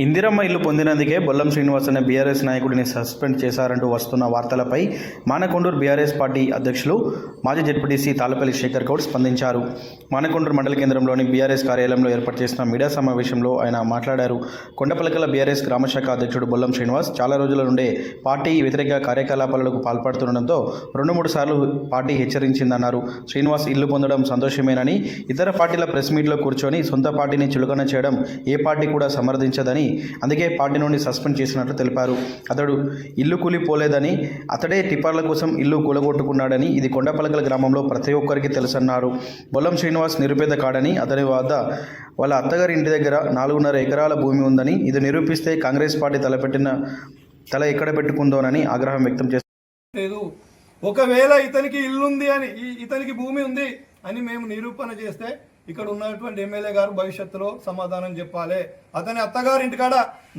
ఇందిరమ్మ ఇల్లు పొందినందుకే బొల్లం శ్రీనివాస్ అనే బీఆర్ఎస్ నాయకుడిని సస్పెండ్ చేశారంటూ వస్తున్న వార్తలపై మానకొండూరు బీఆర్ఎస్ పార్టీ అధ్యక్షులు మాజీ జడ్పీటీసీ తాలపల్లి శేఖర్ గౌడ్ స్పందించారు. మానకొండూరు మండల కేంద్రంలోని బీఆర్ఎస్ కార్యాలయంలో ఏర్పాటు చేసిన మీడియా సమావేశంలో ఆయన మాట్లాడారు. కొండపలకల బీఆర్ఎస్ గ్రామశాఖ అధ్యక్షుడు బొల్లం శ్రీనివాస్ చాలా రోజుల నుండే పార్టీ వ్యతిరేక కార్యకలాపాలకు పాల్పడుతుండటంతో రెండు మూడు సార్లు పార్టీ హెచ్చరించిందన్నారు. శ్రీనివాస్ ఇల్లు పొందడం సంతోషమేనని ఇతర పార్టీల ప్రెస్ మీట్లో కూర్చొని సొంత పార్టీని చులకన చేయడం ఏ పార్టీ కూడా సమర్థించదని అందుకే పార్టీ నుండి సస్పెండ్ చేసినట్లు తెలిపారు. అతడు ఇల్లు కూలిపోలేదని అతడే టిప్పర్ల కోసం ఇల్లు కూలగొట్టుకున్నాడని ఇది కొండపలకల గ్రామంలో ప్రతి ఒక్కరికి తెలుసన్నారు. బొల్లం శ్రీనివాస్ నిరుపేద కాడని అతని వద్ద వాళ్ళ అత్తగారి ఇంటి దగ్గర నాలుగున్నర ఎకరాల భూమి ఉందని ఇది నిరూపిస్తే కాంగ్రెస్ పార్టీ తలపెట్టిన తల ఎక్కడ పెట్టుకుందోనని ఆగ్రహం వ్యక్తం చేస్తారు ఒకవేళ ఇతనికి ఇల్లుంది అని ఇతనికి భూమి ఉంది అని మేము నిరూపణ చేస్తే ఇక్కడ ఉన్నటువంటి ఎమ్మెల్యే గారు భవిష్యత్తులో సమాధానం చెప్పాలి. అతని అత్తగారి ఇంటికాడ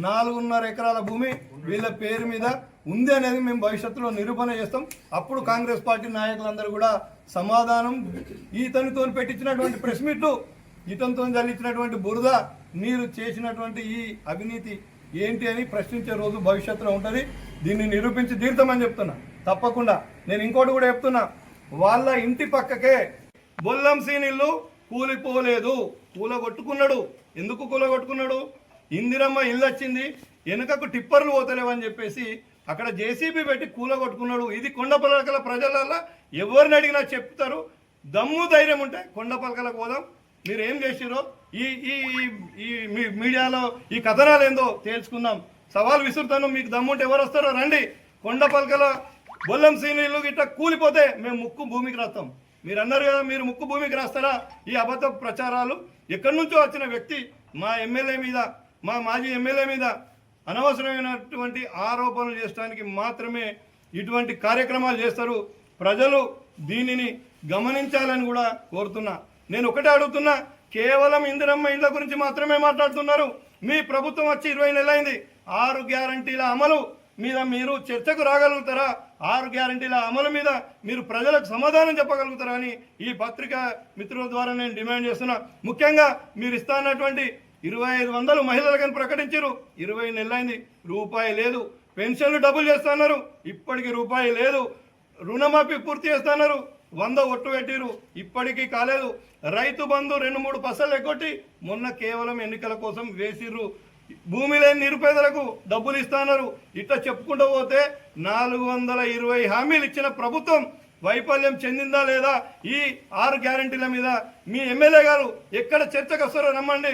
నాలుగున్నర ఎకరాల భూమి వీళ్ళ పేరు మీద ఉంది అనేది మేము భవిష్యత్తులో నిరూపణ చేస్తాం. అప్పుడు కాంగ్రెస్ పార్టీ నాయకులందరూ కూడా సమాధానం ఈతనితో పెట్టించినటువంటి ప్రెస్ మీట్లు ఇతనితో జల్లించినటువంటి బురద మీరు చేసినటువంటి ఈ అవినీతి ఏంటి అని ప్రశ్నించే రోజు భవిష్యత్తులో ఉంటుంది. దీన్ని నిరూపించి తీర్థమని చెప్తున్నా. తప్పకుండా. నేను ఇంకోటి కూడా చెప్తున్నా. వాళ్ళ ఇంటి పక్కకే బొల్లం సీనిళ్ళు కూలిపోలేదు కూలగొట్టుకున్నాడు. ఎందుకు కూలగొట్టుకున్నాడు? ఇందిరమ్మ ఇల్లు వచ్చింది వెనుకకు టిప్పర్లు పోతలేవని చెప్పేసి అక్కడ జేసీబీ పెట్టి కూలగొట్టుకున్నాడు. ఇది కొండ పలకల ప్రజలలో ఎవరిని అడిగినా చెప్తారు. దమ్ము ధైర్యం ఉంటే కొండ పలకలకు పోదాం. మీరు ఏం చేసిరో ఈ ఈ ఈ- మీ- మీడియాలో ఈ కథనాలు ఏందో తేల్చుకుందాం. సవాల్ విసురుతాను. మీకు దమ్ముంటే ఎవరు వస్తారో రండి. కొండ పలకల బొల్లం సీనీలు ఇట్లా కూలిపోతే మేము ముక్కు భూమికి రాస్తాం. మీరు అన్నారు కదా మీరు ముక్కు భూమికి రాస్తారా? ఈ అబద్ధ ప్రచారాలు. ఎక్కడి నుంచో వచ్చిన వ్యక్తి మా ఎమ్మెల్యే మీద మా మాజీ ఎమ్మెల్యే మీద అనవసరమైనటువంటి ఆరోపణలు చేయడానికి మాత్రమే ఇటువంటి కార్యక్రమాలు చేస్తారు. ప్రజలు దీనిని గమనించాలని కూడా కోరుతున్నా. నేను ఒకటే అడుగుతున్నా కేవలం ఇందిరమ్మ ఇళ్ళ గురించి మాత్రమే మాట్లాడుతున్నారు. మీ ప్రభుత్వం వచ్చి ఇరవై నెలలైంది. ఆరు గ్యారంటీల అమలు. మీద మీరు చర్చకు రాగలుగుతారా? ఆరు గ్యారంటీల అమలు మీద మీరు ప్రజలకు సమాధానం చెప్పగలుగుతారా అని ఈ పత్రిక మిత్రుల ద్వారా నేను డిమాండ్ చేస్తున్నా. ముఖ్యంగా మీరు ఇస్తానటువంటి ఇరవై ఐదు వందలు మహిళలకని ప్రకటించారు ఇరవై నెలలైంది. రూపాయి లేదు. పెన్షన్లు డబ్బులు చేస్తున్నారు. ఇప్పటికి రూపాయి లేదు. రుణమాఫీ పూర్తి చేస్తున్నారు. వంద ఒట్టు పెట్టిరు ఇప్పటికీ కాలేదు. రైతు బంధు రెండు మూడు పసలు ఎగ్గొట్టి మొన్న కేవలం ఎన్నికల కోసం వేసిర్రు. భూమి లేని నిరుపేదలకు డబ్బులు ఇస్తున్నారు ఇట్లా చెప్పుకుంటూ పోతే నాలుగు వందల ఇరవై హామీలు ఇచ్చిన ప్రభుత్వం వైఫల్యం చెందిందా లేదా? ఈ ఆరు గ్యారంటీల మీద మీ ఎమ్మెల్యే గారు ఎక్కడ చర్చకు వస్తారో రమ్మండి